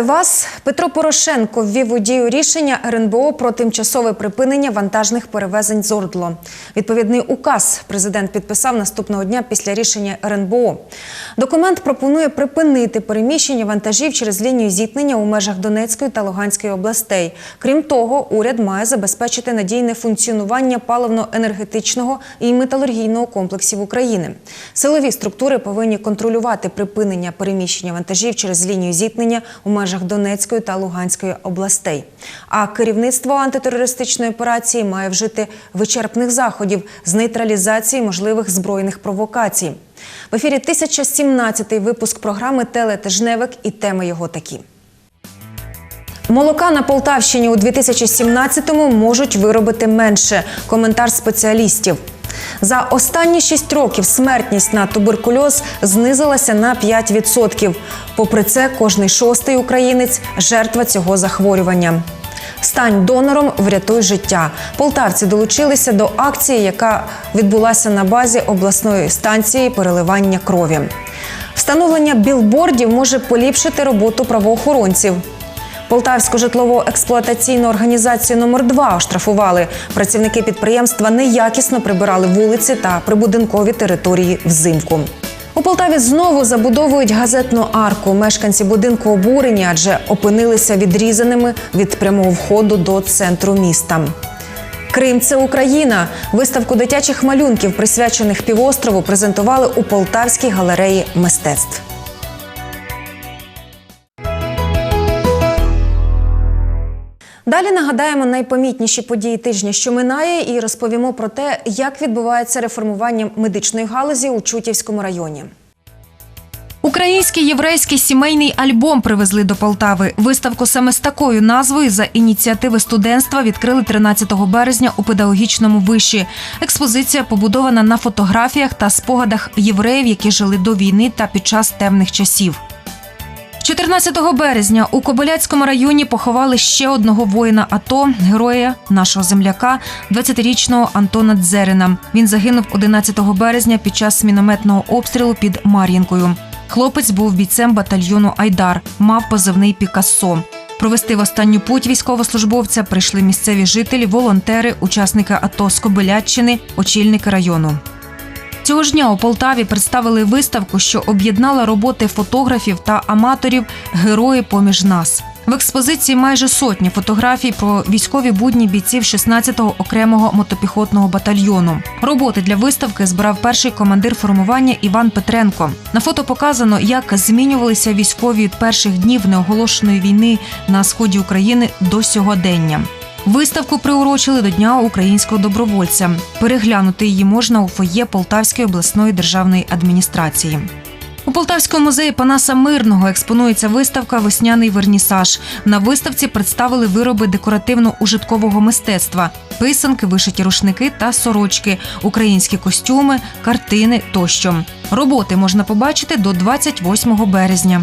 Вітаю вас. Петро Порошенко ввів у дію рішення РНБО про тимчасове припинення вантажних перевезень з Ордло. Відповідний указ президент підписав наступного дня після рішення РНБО. Документ пропонує припинити переміщення вантажів через лінію зіткнення у межах Донецької та Луганської областей. Крім того, уряд має забезпечити надійне функціонування паливно-енергетичного і металургійного комплексів України. Силові структури повинні контролювати припинення переміщення вантажів через лінію зіткнення у межах Донецької та Луганської областей. А керівництво антитерористичної операції має вжити вичерпних заходів з нейтралізації можливих збройних провокацій. В ефірі 1017-й випуск програми Телетижневик і теми його такі. Молока на Полтавщині у 2017-му можуть виробити менше. Коментар спеціалістів. За останні 6 років смертність на туберкульоз знизилася на 5%. Попри це, кожний шостий українець жертва цього захворювання. Стань донором, врятуй життя. Полтавці долучилися до акції, яка відбулася на базі обласної станції переливання крові. Встановлення білбордів може поліпшити роботу правоохоронців. Полтавську житлово-експлуатаційну організацію номер 2 оштрафували. Працівники підприємства неякісно прибирали вулиці та прибудинкові території взимку. У Полтаві знову забудовують газетну арку. Мешканці будинку обурені, адже опинилися відрізаними від прямого входу до центру міста. Крим це Україна. Виставку дитячих малюнків, присвячених півострову, презентували у Полтавській галереї мистецтв. Далі нагадаємо найпомітніші події тижня, що минає, і розповімо про те, як відбувається реформування медичної галузі у Чутівському районі. Український єврейський сімейний альбом привезли до Полтави. Виставку саме з такою назвою за ініціативи студентства відкрили 13 березня у педагогічному виші. Експозиція побудована на фотографіях та спогадах євреїв, які жили до війни та під час темних часів. 14 березня у Кобиляцькому районі поховали ще одного воїна АТО, героя нашого земляка, 20-річного Антона Дзерина. Він загинув 11 березня під час мінометного обстрілу під Мар'їнкою. Хлопець був бійцем батальйону Айдар, мав позивний Пікассо. Провести в останню путь військовослужбовця прийшли місцеві жителі, волонтери, учасники АТО з Кобиляччини, очільники району. Цього ж дня у Полтаві представили виставку, що об'єднала роботи фотографів та аматорів Герої поміж нас. В експозиції майже сотні фотографій про військові будні бійців 16-го окремого мотопіхотного батальйону. Роботи для виставки збирав перший командир формування Іван Петренко. На фото показано, як змінювалися військові від перших днів неоголошеної війни на сході України до сьогодення. Виставку приурочили до Дня українського добровольця. Переглянути її можна у фоє Полтавської обласної державної адміністрації. У Полтавському музеї Панаса Мирного експонується виставка Весняний вернісаж. На виставці представили вироби декоративно-ужиткового мистецтва, писанки, вишиті рушники та сорочки, українські костюми, картини тощо. Роботи можна побачити до 28 березня.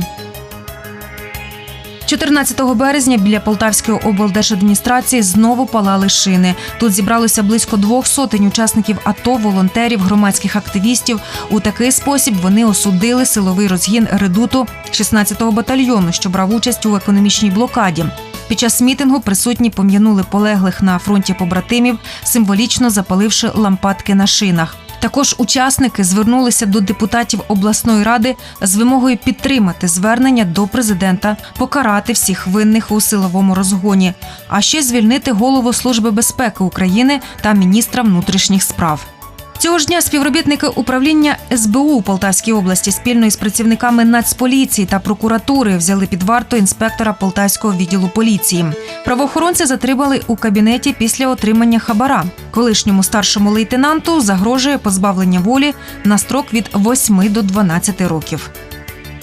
14 березня біля Полтавської облдержадміністрації знову палали шини. Тут зібралося близько двох сотень учасників АТО, волонтерів, громадських активістів. У такий спосіб вони осудили силовий розгін редуту 16-го батальйону, що брав участь у економічній блокаді. Під час мітингу присутні пом'янули полеглих на фронті побратимів, символічно запаливши лампадки на шинах. Також учасники звернулися до депутатів обласної ради з вимогою підтримати звернення до президента, покарати всіх винних у силовому розгоні, а ще звільнити голову Служби безпеки України та міністра внутрішніх справ. Цього ж дня співробітники управління СБУ у Полтавській області спільно із працівниками Нацполіції та прокуратури взяли під варту інспектора Полтавського відділу поліції. Правоохоронці затримали у кабінеті після отримання хабара. Колишньому старшому лейтенанту загрожує позбавлення волі на строк від 8 до 12 років.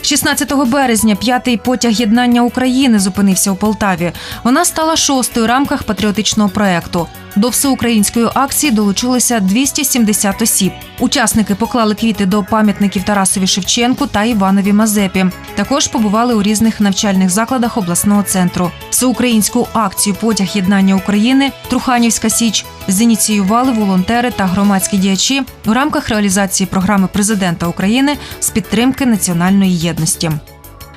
16 березня п'ятий потяг єднання України зупинився у Полтаві. Вона стала шостою в рамках патріотичного проекту. До всеукраїнської акції долучилося 270 осіб. Учасники поклали квіти до пам'ятників Тарасові Шевченку та Іванові Мазепі. Також побували у різних навчальних закладах обласного центру. Всеукраїнську акцію Потяг єднання України Труханівська Січ зініціювали волонтери та громадські діячі у рамках реалізації програми президента України з підтримки національної єдності.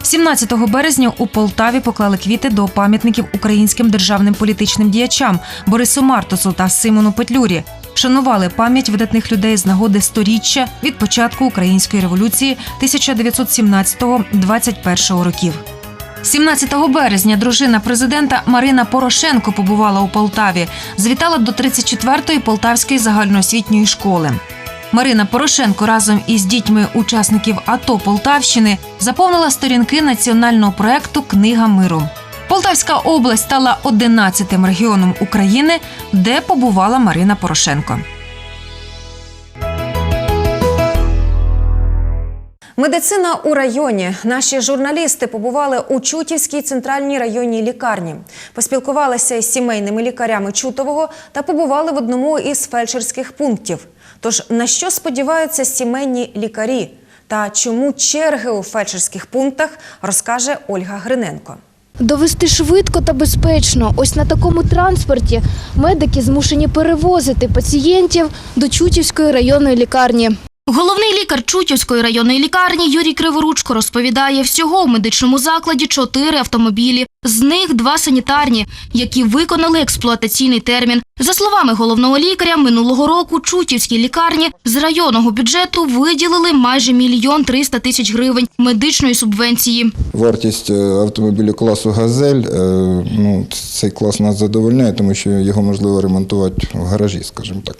17 березня у Полтаві поклали квіти до пам'ятників українським державним політичним діячам Борису Мартусу та Симону Петлюрі. Шанували пам'ять видатних людей з нагоди сторіччя від початку української революції 1917-21 років. 17 березня дружина президента Марина Порошенко побувала у Полтаві. Звітала до 34-ї Полтавської загальноосвітньої школи. Марина Порошенко разом із дітьми учасників АТО Полтавщини заповнила сторінки національного проекту Книга миру. Полтавська область стала 11-тим регіоном України, де побувала Марина Порошенко. Медицина у районі. Наші журналісти побували у Чутівській центральній районній лікарні, поспілкувалися із сімейними лікарями Чутового та побували в одному із фельдшерських пунктів. Тож на що сподіваються сімейні лікарі та чому черги у фельдшерських пунктах, розкаже Ольга Гриненко. Довести швидко та безпечно. Ось на такому транспорті медики змушені перевозити пацієнтів до Чутівської районної лікарні. Головний лікар Чутівської районної лікарні Юрій Криворучко розповідає, всього у медичному закладі чотири автомобілі, з них два санітарні, які виконали експлуатаційний термін. За словами головного лікаря, минулого року Чутівській лікарні з районного бюджету виділили майже мільйон триста тисяч гривень медичної субвенції. Вартість е, автомобілю класу Газель, е, ну, цей клас нас задовольняє, тому що його можливо ремонтувати в гаражі, скажімо так.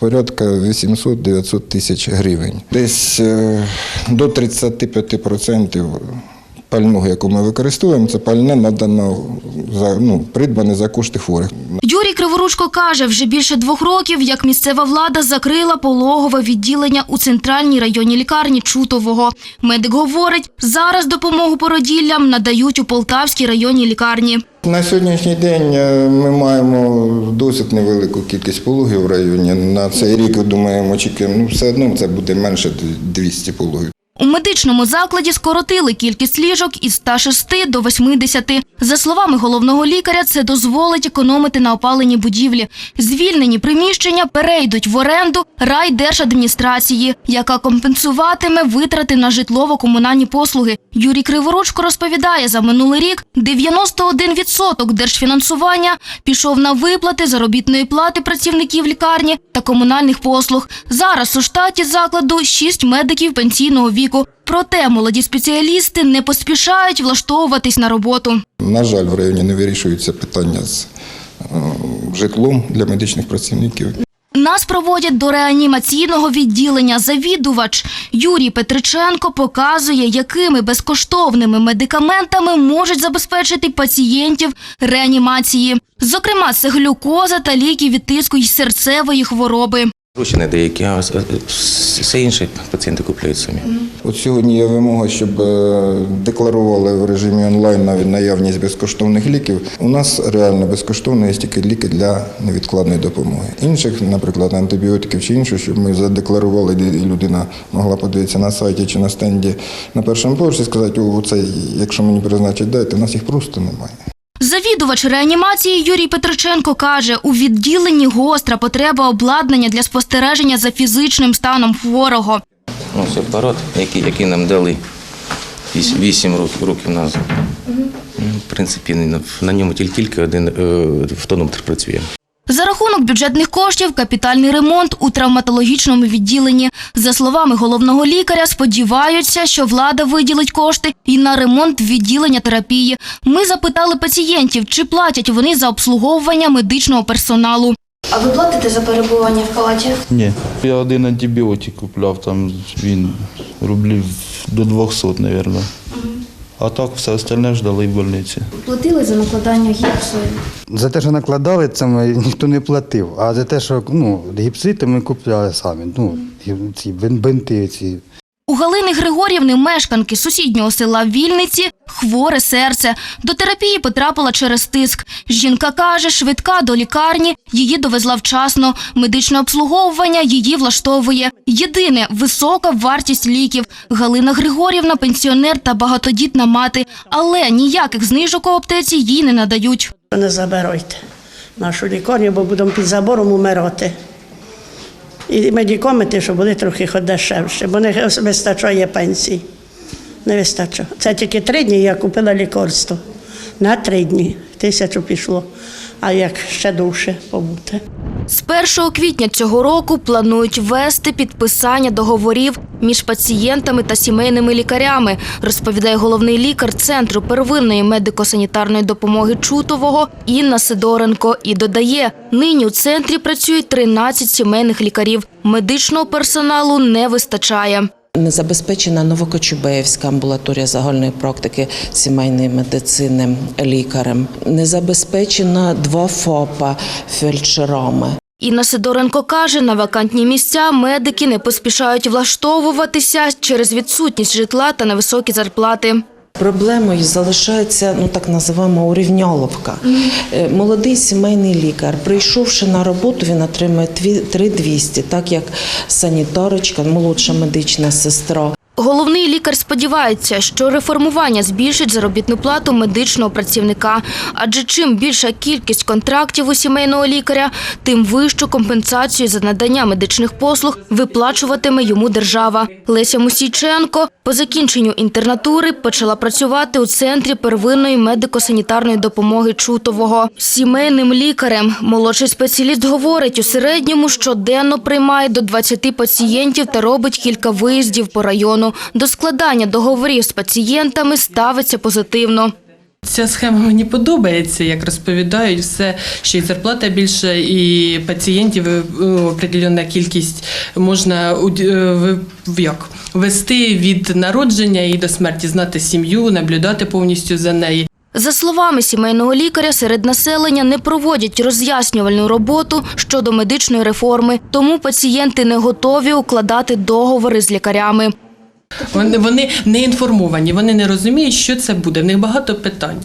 Порядка 800-900 тисяч гривень. Десь е, до 35% пального, яку ми використовуємо, це пальне надано за ну, придбане за кошти хворих. Криворучко каже, вже більше двох років, як місцева влада закрила пологове відділення у центральній районній лікарні Чутового. Медик говорить, зараз допомогу породіллям надають у Полтавській районній лікарні. На сьогоднішній день е, ми маємо досить невелику кількість пологів в районі. На цей рік думаємо, очікуємо, ну все одно це буде менше 200 пологів. У медичному закладі скоротили кількість ліжок із 106 до 80. За словами головного лікаря, це дозволить економити на опаленні будівлі. Звільнені приміщення перейдуть в оренду райдержадміністрації, яка компенсуватиме витрати на житлово-комунальні послуги. Юрій Криворучко розповідає, за минулий рік 91% держфінансування пішов на виплати заробітної плати працівників лікарні та комунальних послуг. Зараз у штаті закладу 6 медиків пенсійного віку. Проте молоді спеціалісти не поспішають влаштовуватись на роботу. На жаль, в районі не вирішуються питання з е, житлом для медичних працівників. Нас проводять до реанімаційного відділення. Завідувач Юрій Петриченко показує, якими безкоштовними медикаментами можуть забезпечити пацієнтів реанімації. Зокрема, це глюкоза та ліки від тиску й серцевої хвороби. Не деякі, а с- все інше пацієнти купують самі. От сьогодні є вимога, щоб е, декларували в режимі онлайн навіть наявність безкоштовних ліків. У нас реально безкоштовно є тільки ліки для невідкладної допомоги. Інших, наприклад, антибіотиків чи іншого, щоб ми задекларували, і людина могла подивитися на сайті чи на стенді на першому поверсі, сказати, о, це, якщо мені призначать, дайте, у нас їх просто немає. Завідувач реанімації Юрій Петриченко каже, у відділенні гостра потреба обладнання для спостереження за фізичним станом хворого. Ось це апарат, який, який нам дали 8 років, назад. Ну, В принципі, на- ньому тільки, один е, фотометр працює. За рахунок бюджетних коштів капітальний ремонт у травматологічному відділенні. За словами головного лікаря, сподіваються, що влада виділить кошти і на ремонт відділення терапії. Ми запитали пацієнтів, чи платять вони за обслуговування медичного персоналу. А ви платите за перебування в палаті? Ні. Я один антибіотик купляв, там він рублів до 200, мабуть. А так все остальне ждали в больниці. Платили за накладання гіпсу? За те, що накладали, це ми, ніхто не платив. А за те, що ну, гіпси, то ми купляли самі. Ну, ці бин- бинти ці. У Галини Григорівни, мешканки сусіднього села Вільниці, хворе серце. До терапії потрапила через тиск. Жінка каже, швидка до лікарні її довезла вчасно. Медичне обслуговування її влаштовує. Єдине висока вартість ліків. Галина Григорівна пенсіонер та багатодітна мати, але ніяких знижок у аптеці їй не надають. Не забирайте нашу лікарню, бо будемо під забором умирати. І медикаменти, щоб були трохи дешевше, бо не вистачає пенсій. Не вистачає. Це тільки три дні я купила лікарство. На три дні. Тисячу пішло. А як ще довше побути? З 1 квітня цього року планують ввести підписання договорів між пацієнтами та сімейними лікарями, розповідає головний лікар Центру первинної медико-санітарної допомоги Чутового Інна Сидоренко і додає, нині у центрі працюють 13 сімейних лікарів. Медичного персоналу не вистачає. Забезпечена Новокочубеївська амбулаторія загальної практики сімейної медицини лікарем. Не забезпечена два ФАПа фельдшерами. Інна Сидоренко каже, на вакантні місця медики не поспішають влаштовуватися через відсутність житла та невисокі зарплати. Проблемою залишається ну так називаємо урівняловка. Е, Молодий сімейний лікар, прийшовши на роботу, він отримує дві- 3200, так як санітарочка, молодша медична сестра. Головний лікар сподівається, що реформування збільшить заробітну плату медичного працівника. Адже чим більша кількість контрактів у сімейного лікаря, тим вищу компенсацію за надання медичних послуг виплачуватиме йому держава. Леся Мусійченко по закінченню інтернатури почала працювати у центрі первинної медико-санітарної допомоги Чутового. Сімейним лікарем молодший спеціаліст говорить, у середньому щоденно приймає до 20 пацієнтів та робить кілька виїздів по району. До складання договорів з пацієнтами ставиться позитивно. Ця схема мені подобається, як розповідають, все, що і зарплата більша, і пацієнтів е, определена кількість можна е, як, вести від народження і до смерті, знати сім'ю, наблюдати повністю за нею. За словами сімейного лікаря, серед населення не проводять роз'яснювальну роботу щодо медичної реформи, тому пацієнти не готові укладати договори з лікарями. Вони, вони не інформовані, вони не розуміють, що це буде. В них багато питань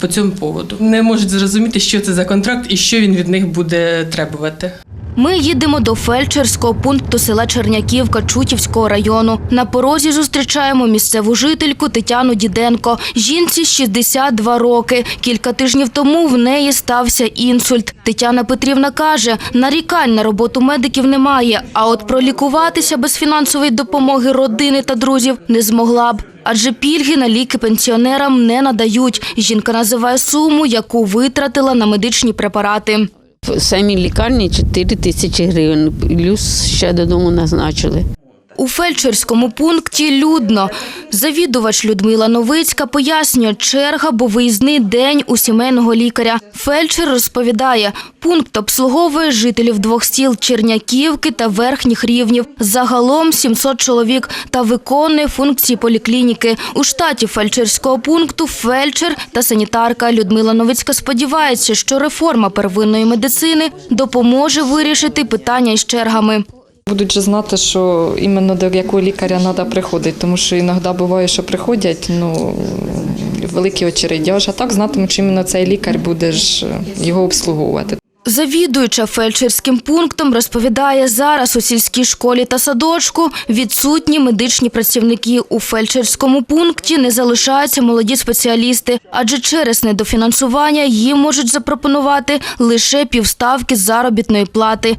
по цьому поводу. Не можуть зрозуміти, що це за контракт і що він від них буде требувати. Ми їдемо до фельдшерського пункту села Черняківка Чутівського району. На порозі зустрічаємо місцеву жительку Тетяну Діденко. Жінці 62 роки. Кілька тижнів тому в неї стався інсульт. Тетяна Петрівна каже, нарікань на роботу медиків немає, а от пролікуватися без фінансової допомоги родини та друзів не змогла б. Адже пільги на ліки пенсіонерам не надають. Жінка називає суму, яку витратила на медичні препарати. В самій лікарні 4 тисячі гривень, плюс ще додому назначили. У фельдшерському пункті людно. Завідувач Людмила Новицька пояснює, черга, бо виїзний день у сімейного лікаря. Фельдшер розповідає, пункт обслуговує жителів двох сіл Черняківки та верхніх рівнів. Загалом 700 чоловік та виконує функції поліклініки. У штаті фельдшерського пункту фельдшер та санітарка Людмила Новицька сподівається, що реформа первинної медицини допоможе вирішити питання із чергами. Будуть же знати, що іменно до якого лікаря треба приходити, тому що іноді буває, що приходять ну, великі очереди, а так знатимуть, що іменно цей лікар буде ж його обслуговувати. Завідуюча фельдшерським пунктом розповідає, зараз у сільській школі та садочку відсутні медичні працівники. У фельдшерському пункті не залишаються молоді спеціалісти, адже через недофінансування їм можуть запропонувати лише півставки заробітної плати.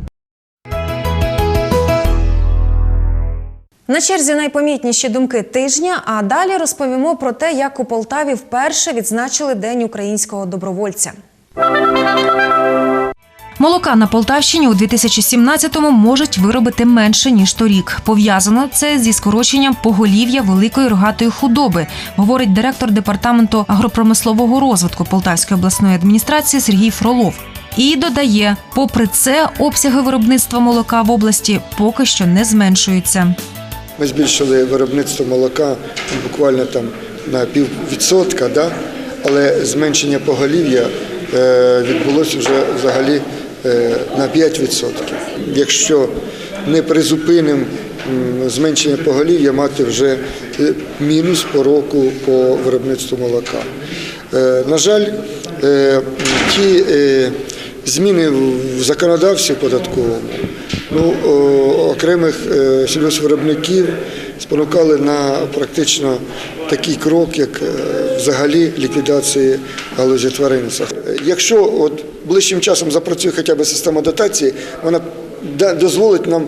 На черзі найпомітніші думки тижня. А далі розповімо про те, як у Полтаві вперше відзначили День українського добровольця. Молока на Полтавщині у 2017-му можуть виробити менше ніж торік. Пов'язано це зі скороченням поголів'я великої рогатої худоби, говорить директор департаменту агропромислового розвитку Полтавської обласної адміністрації Сергій Фролов. І додає, попри це, обсяги виробництва молока в області поки що не зменшуються. Ми збільшили виробництво молока буквально там на пів відсотка, да? але зменшення поголів'я е, відбулося вже взагалі е, на 5%. Якщо не призупинимо зменшення поголів'я, мати вже е, мінус по року по виробництву молока. На жаль, ті зміни в законодавстві податковому ну, окремих е, сільгоспвиробників спонукали на практично такий крок, як е, взагалі ліквідації галузі тваринництва. Е, Якщо от ближчим часом запрацює хоча б система дотації, вона дозволить нам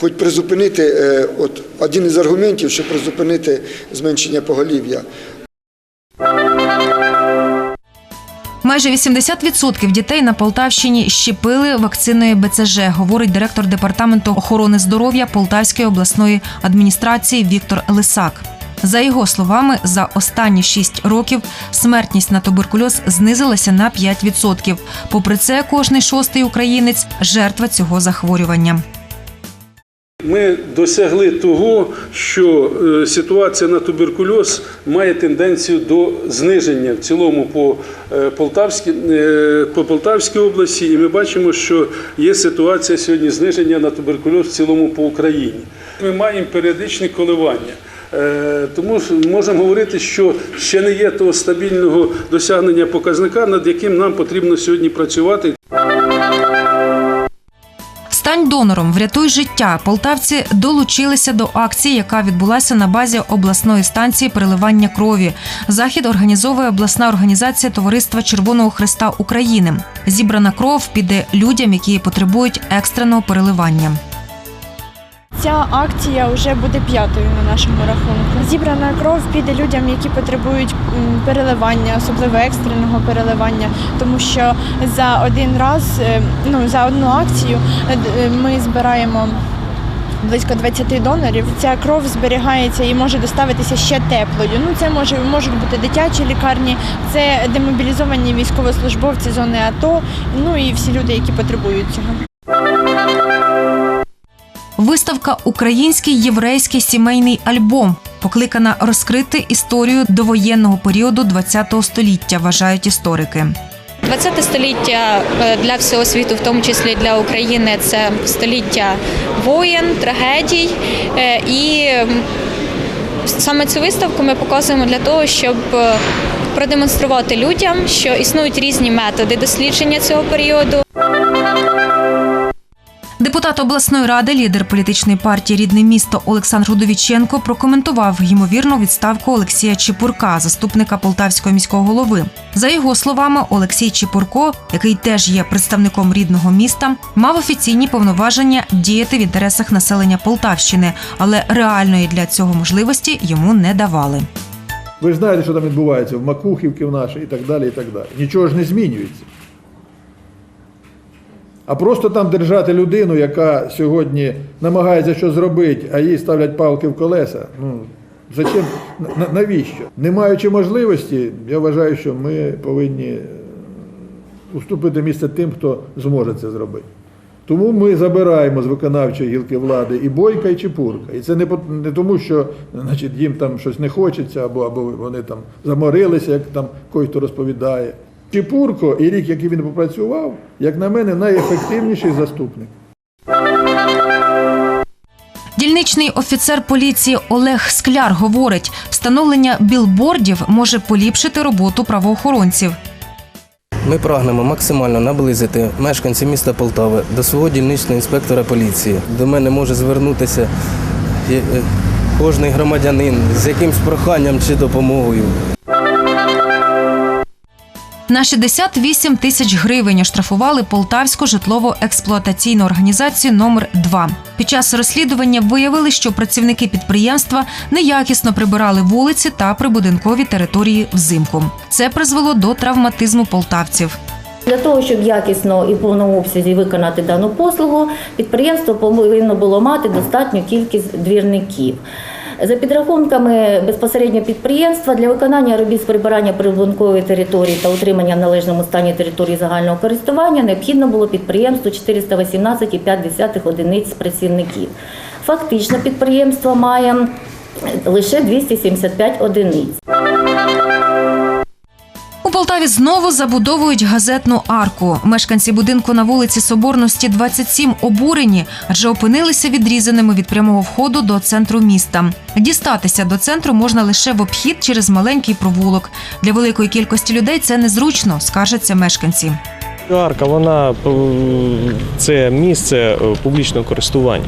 хоч призупинити, е, от один із аргументів, щоб призупинити зменшення поголів'я. Майже 80% дітей на Полтавщині щепили вакциною БЦЖ, говорить директор департаменту охорони здоров'я Полтавської обласної адміністрації Віктор Лисак. За його словами, за останні 6 років смертність на туберкульоз знизилася на 5%. Попри це, кожний шостий українець жертва цього захворювання. Ми досягли того, що е, ситуація на туберкульоз має тенденцію до зниження в цілому по е, Полтавській, е, по Полтавській області, і ми бачимо, що є ситуація сьогодні зниження на туберкульоз в цілому по Україні. Ми маємо періодичні коливання. Тому можемо говорити, що ще не є того стабільного досягнення показника, над яким нам потрібно сьогодні працювати. Стань донором, врятуй життя. Полтавці долучилися до акції, яка відбулася на базі обласної станції переливання крові. Захід організовує обласна організація Товариства Червоного Христа України. Зібрана кров піде людям, які потребують екстреного переливання. Ця акція вже буде п'ятою на нашому рахунку. Зібрана кров піде людям, які потребують переливання, особливо екстреного переливання, тому що за один раз, е, ну за одну акцію е, е, ми збираємо. Близько 20 донорів. Ця кров зберігається і може доставитися ще теплою. Ну це може можуть бути дитячі лікарні, це демобілізовані військовослужбовці зони АТО, ну і всі люди, які потребують цього. Виставка Український єврейський сімейний альбом покликана розкрити історію довоєнного періоду ХХ століття, вважають історики. 20 століття е, для всього світу, в тому числі для України, це століття воєн, трагедій. Е, І саме цю виставку ми показуємо для того, щоб е, продемонструвати людям, що існують різні методи дослідження цього періоду. Депутат обласної ради, лідер політичної партії Рідне місто Олександр Удовіченко прокоментував ймовірну відставку Олексія Чепурка, заступника полтавського міського голови. За його словами, Олексій Чепурко, який теж є представником рідного міста, мав офіційні повноваження діяти в інтересах населення Полтавщини, але реальної для цього можливості йому не давали. Ви ж знаєте, що там відбувається в Макухівці в нашій і так далі. і так далі. Нічого ж не змінюється. А просто там держати людину, яка сьогодні намагається щось зробити, а їй ставлять палки в колеса. Ну, зачем? На- Навіщо? Не маючи можливості, я вважаю, що ми повинні е, уступити місце тим, хто зможе це зробити. Тому ми забираємо з виконавчої гілки влади і Бойка, і Чепурка. І це не, не тому, що значить, їм там щось не хочеться, або, або вони там заморилися, як там хто розповідає. Чепурко і рік, який він попрацював, як на мене, найефективніший заступник. Дільничний офіцер поліції Олег Скляр говорить, встановлення білбордів може поліпшити роботу правоохоронців. Ми прагнемо максимально наблизити мешканців міста Полтави до свого дільничного інспектора поліції. До мене може звернутися е, е, кожний громадянин з якимсь проханням чи допомогою. На 68 тисяч гривень оштрафували Полтавську житлово-експлуатаційну організацію номер 2 Під час розслідування виявили, що працівники підприємства неякісно прибирали вулиці та прибудинкові території взимку. Це призвело до травматизму полтавців. Для того, щоб якісно і в повному обсязі виконати дану послугу, підприємство повинно було мати достатню кількість двірників. За підрахунками безпосередньо підприємства для виконання робіт з прибирання прибункової території та утримання в належному стані території загального користування необхідно було підприємству 418,5 одиниць працівників. Фактично підприємство має лише 275 одиниць. Полтаві знову забудовують газетну арку. Мешканці будинку на вулиці Соборності 27 обурені, адже опинилися відрізаними від прямого входу до центру міста. Дістатися до центру можна лише в обхід через маленький провулок. Для великої кількості людей це незручно, скаржаться мешканці. Арка, вона це місце е, публічного користування.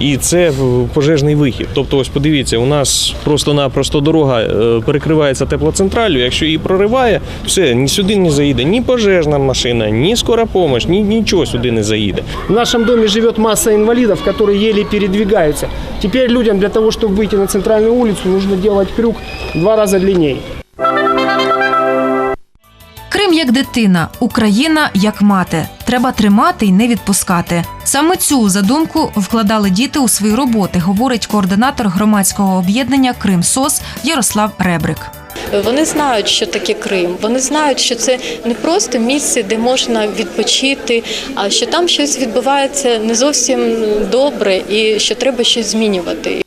і це е, пожежний вихід. Тобто, ось подивіться, у нас просто-напросто дорога е, перекривається теплоцентралю. Якщо її прориває, все ні сюди не заїде ні пожежна машина, ні скора помощь, ні нічого сюди не заїде. В нашем доме живет масса инвалидов, которые еле передвигаются. Теперь людям для того, чтобы выйти на центральную улицу, нужно делать крюк в два раза длиннее. Як дитина, Україна як мати. Треба тримати і не відпускати. Саме цю задумку вкладали діти у свої роботи, говорить координатор громадського об'єднання Крим СОС Ярослав Ребрик. Вони знають, що таке Крим. Вони знають, що це не просто місце, де можна відпочити, а що там щось відбувається не зовсім добре і що треба щось змінювати.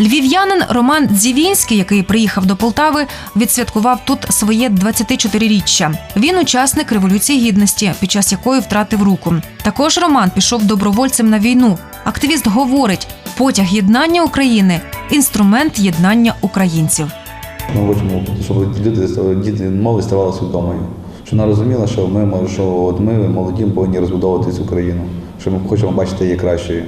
Львів'янин Роман Дзівінський, який приїхав до Полтави, відсвяткував тут своє 24-річчя. Він учасник революції гідності, під час якої втратив руку. Також Роман пішов добровольцем на війну. Активіст говорить: потяг єднання України інструмент єднання українців. Ми хочемо, щоб люди, діти молодь ставала свідомою. Щоб вона розуміла, що ми, що от ми молоді повинні розбудовувати цю країну, що ми хочемо бачити її кращою.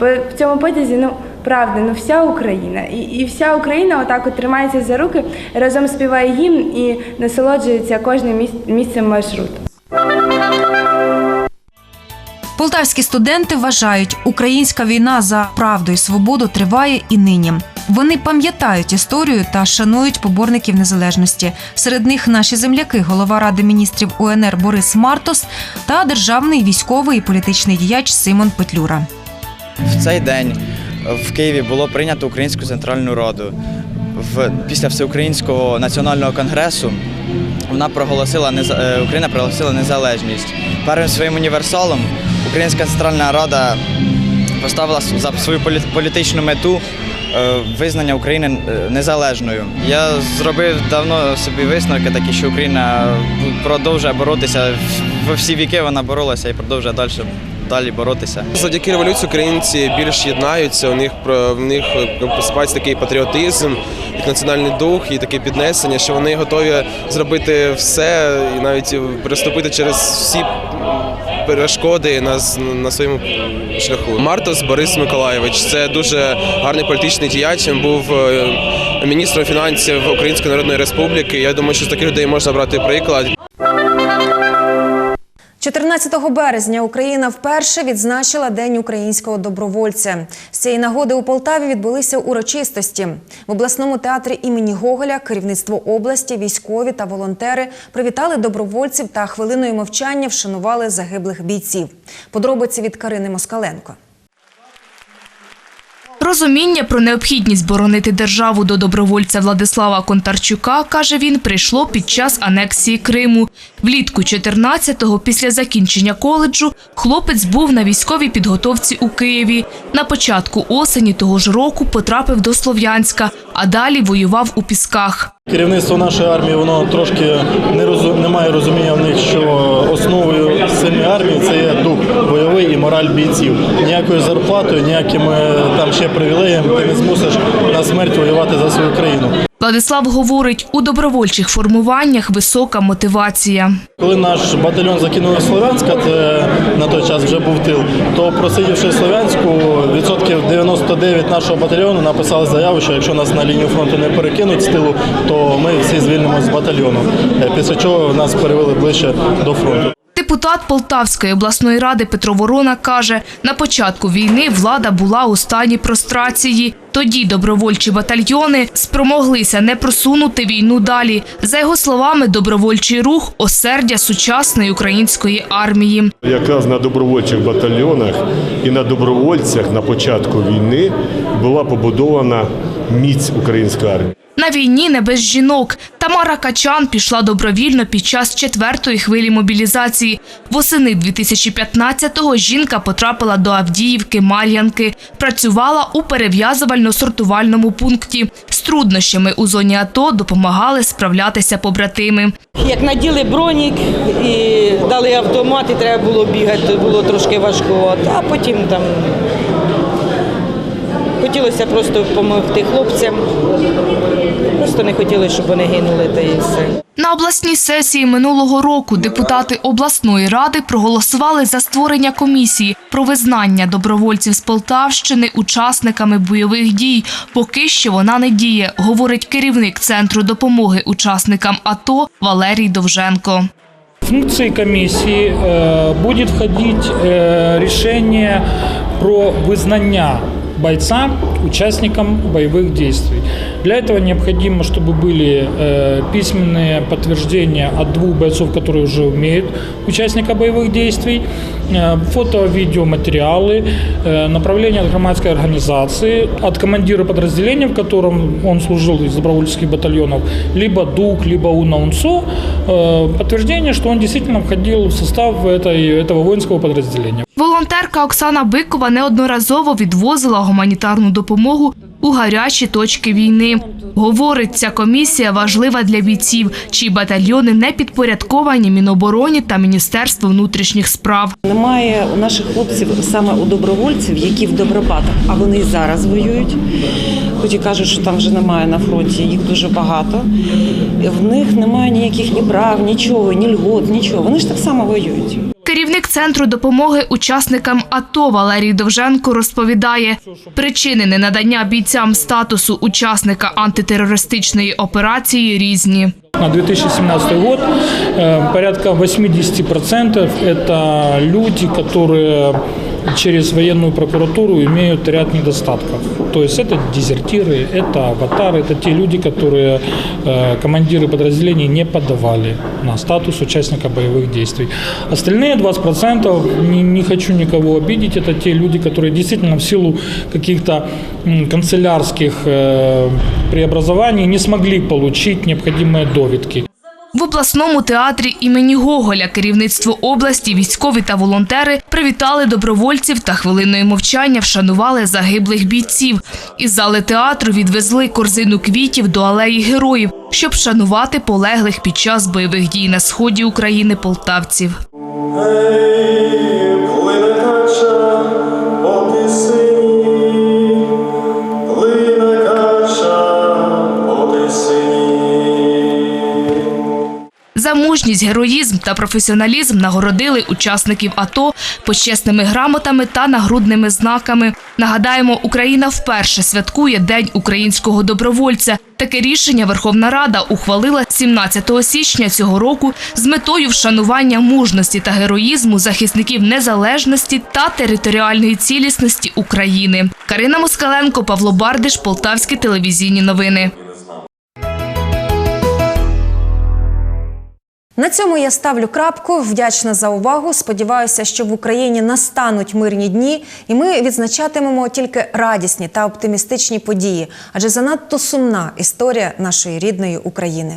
Бо в цьому потязі, ну правда, ну вся Україна. І, і вся Україна отак от тримається за руки, разом співає гімн і насолоджується кожним міс- місцем маршруту. Полтавські студенти вважають, українська війна за правду і свободу триває і нині. Вони пам'ятають історію та шанують поборників незалежності. Серед них наші земляки, голова ради міністрів УНР Борис Мартос та державний військовий і політичний діяч Симон Петлюра. В цей день в Києві було прийнято Українську Центральну Раду. В, після Всеукраїнського національного конгресу вона проголосила е, Україна проголосила незалежність. Першим своїм універсалом Українська Центральна Рада поставила за свою полі- політичну мету е, визнання України е, незалежною. Я зробив давно собі висновки такі, що Україна продовжує боротися в всі віки. Вона боролася і продовжує далі, далі боротися. Завдяки революції українці більш єднаються. У них в них просипається такий патріотизм, національний дух і таке піднесення, що вони готові зробити все і навіть приступити через всі перешкоди на, на своєму шляху. Мартос Борис Миколаєвич це дуже гарний політичний діяч. Він був е, міністром фінансів Української Народної Республіки. Я думаю, що з таких людей можна брати приклад. 14 березня Україна вперше відзначила День українського добровольця. З цієї нагоди у Полтаві відбулися урочистості. В обласному театрі імені Гоголя керівництво області, військові та волонтери привітали добровольців та хвилиною мовчання вшанували загиблих бійців. Подробиці від Карини Москаленко. Розуміння про необхідність боронити державу до добровольця Владислава Контарчука, каже він, прийшло під час анексії Криму. Влітку 14-го, після закінчення коледжу, хлопець був на військовій підготовці у Києві. На початку осені того ж року потрапив до Слов'янська, а далі воював у Пісках. Керівництво нашої армії воно трошки не розу... не розуміння в них, що основою сильної армії це є дух бойовий і мораль бійців. Ніякою зарплатою, ніякими там ще привілеями ти не змусиш на смерть воювати за свою країну. Владислав говорить, у добровольчих формуваннях висока мотивація. Коли наш батальйон закинули Слов'янська, це на той час вже був тил, то просидівши Слов'янську, відсотків 99 нашого батальйону написали заяву, що якщо нас на лінію фронту не перекинуть з тилу, то ми всі звільнимося з батальйону. Е, Після чого нас перевели ближче до фронту. Депутат Полтавської обласної ради Петро Ворона каже, на початку війни влада була у стані прострації. Тоді добровольчі батальйони спромоглися не просунути війну далі. За його словами, добровольчий рух осердя сучасної української армії. Якраз на добровольчих батальйонах і на добровольцях на початку війни була побудована міць української армії. На війні не без жінок. Тамара Качан пішла добровільно під час четвертої хвилі мобілізації. Восени 2015-го жінка потрапила до Авдіївки Мар'янки. Працювала у перев'язувально-сортувальному пункті. З труднощами у зоні АТО допомагали справлятися побратими. Як наділи бронік і дали автомат, і треба було бігати, було трошки важко. А потім там. Потім Хотілося просто допомогти хлопцям. Просто не хотіли, щоб вони гинули, та і все. На обласній сесії минулого року депутати обласної ради проголосували за створення комісії про визнання добровольців з Полтавщини учасниками бойових дій. Поки що вона не діє, говорить керівник центру допомоги учасникам АТО Валерій Довженко. В функции комиссии э, будет входить э, решение про вызнання бойца участником боевых действий. Для этого необходимо, чтобы были э, письменные подтверждения от двух бойцов, которые уже умеют участника боевых действий, э, фото, видеоматериалы, э, направление от громадской организации, от командира подразделения, в котором он служил из добровольческих батальонов, либо ДУК, либо УНАУНСО, э, подтверждение, что он действительно входил в состав этой, этого воинского подразделения. Волонтерка Оксана Бикова неодноразово відвозила гуманітарну допомогу у гарячі точки війни. Говорить, ця комісія важлива для бійців, чиї батальйони не підпорядковані Мінобороні та Міністерству внутрішніх справ. Немає у наших хлопців саме у добровольців, які в добропатах, а вони і зараз воюють. Хоч і кажуть, що там вже немає на фронті, їх дуже багато. В них немає ніяких ні прав, нічого, ні льгот, нічого. Вони ж так само воюють Керівник центру допомоги учасникам АТО Валерій Довженко розповідає, причини ненадання бійцям статусу учасника антитерористичної операції різні. На 2017 год э, порядка 80% это люди, которые через военную прокуратуру имеют ряд недостатков. То есть это дезертиры, это аватары, это те люди, которые э, командиры подразделений не подавали на статус участника боевых действий. Остальные 20%, не, не хочу никого обидеть, это те люди, которые действительно в силу каких-то канцелярских э, преобразований не смогли получить необходимые довідки. Обласному театрі імені Гоголя керівництво області, військові та волонтери привітали добровольців та хвилиною мовчання вшанували загиблих бійців. Із зали театру відвезли корзину квітів до алеї героїв, щоб вшанувати полеглих під час бойових дій на сході України полтавців. За мужність, героїзм та професіоналізм нагородили учасників АТО почесними грамотами та нагрудними знаками. Нагадаємо, Україна вперше святкує День українського добровольця. Таке рішення Верховна Рада ухвалила 17 січня цього року з метою вшанування мужності та героїзму захисників незалежності та територіальної цілісності України. Карина Москаленко, Павло Бардиш, Полтавські телевізійні новини. На цьому я ставлю крапку. Вдячна за увагу. Сподіваюся, що в Україні настануть мирні дні, і ми відзначатимемо тільки радісні та оптимістичні події, адже занадто сумна історія нашої рідної України.